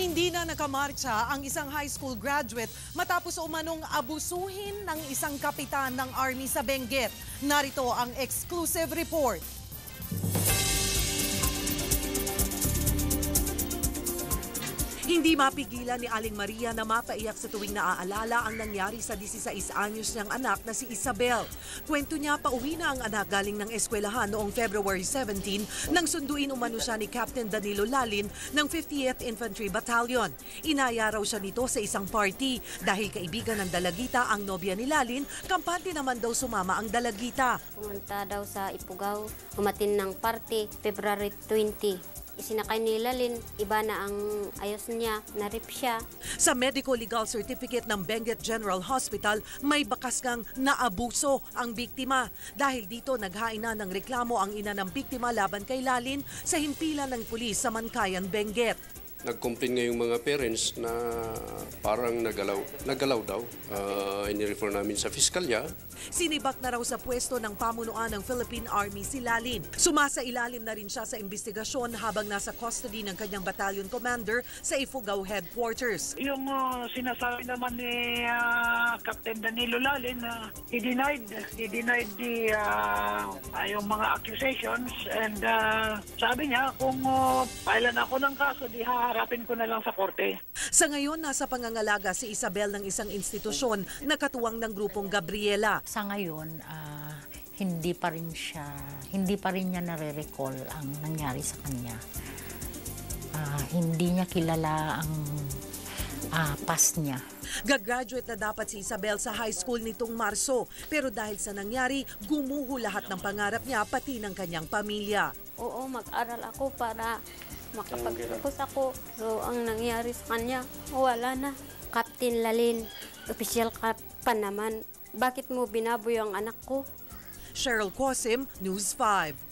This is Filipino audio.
Hindi na nakamarcha ang isang high school graduate matapos umanong abusuhin ng isang kapitan ng army sa Benguet. Narito ang exclusive report. Hindi mapigilan ni Aling Maria na mapaiyak sa tuwing naaalala ang nangyari sa 16 anyos niyang anak na si Isabel. Kwento niya pauwi na ang anak galing ng eskwelahan noong February 17 nang sunduin umano siya ni Captain Danilo Lalin ng 50th Infantry Battalion. Inaya siya nito sa isang party dahil kaibigan ng dalagita ang nobya ni Lalin, kampante naman daw sumama ang dalagita. Pumunta daw sa Ipugaw, umatin ng party, February 20. Isinakay ni Lalin, iba na ang ayos niya, narip siya. Sa medical legal certificate ng Benguet General Hospital, may bakas kang naabuso ang biktima. Dahil dito naghain na ng reklamo ang ina ng biktima laban kay Lalin sa himpilan ng pulis sa Mankayan, Benguet. Nag-complain nga yung mga parents na parang nagalaw, nagalaw daw. Uh, inirefer namin sa fiskalya. Sinibak na raw sa pwesto ng pamunuan ng Philippine Army si Lalin. Sumasa ilalim na rin siya sa investigasyon habang nasa custody ng kanyang battalion commander sa Ifugao Headquarters. Yung uh, sinasabi naman ni uh, Captain Danilo Lalin, uh, he denied, he denied the, uh, uh, yung mga accusations and uh, sabi niya kung uh, pailan ako ng kaso, di haharapin ko na lang sa korte. Sa ngayon, nasa pangangalaga si Isabel ng isang institusyon na katuwang ng grupong Gabriela. Sa ngayon, ah, hindi pa rin siya, hindi pa rin niya nare-recall ang nangyari sa kanya. Ah, hindi niya kilala ang ah, past niya. Gagraduate na dapat si Isabel sa high school nitong Marso. Pero dahil sa nangyari, gumuho lahat ng pangarap niya pati ng kanyang pamilya. Oo, mag-aral ako para makapagtapos ako. So, ang nangyari sa kanya, wala na. Captain Lalin, official ka pa naman. Bakit mo binaboy ang anak ko? Cheryl Cosim, News 5.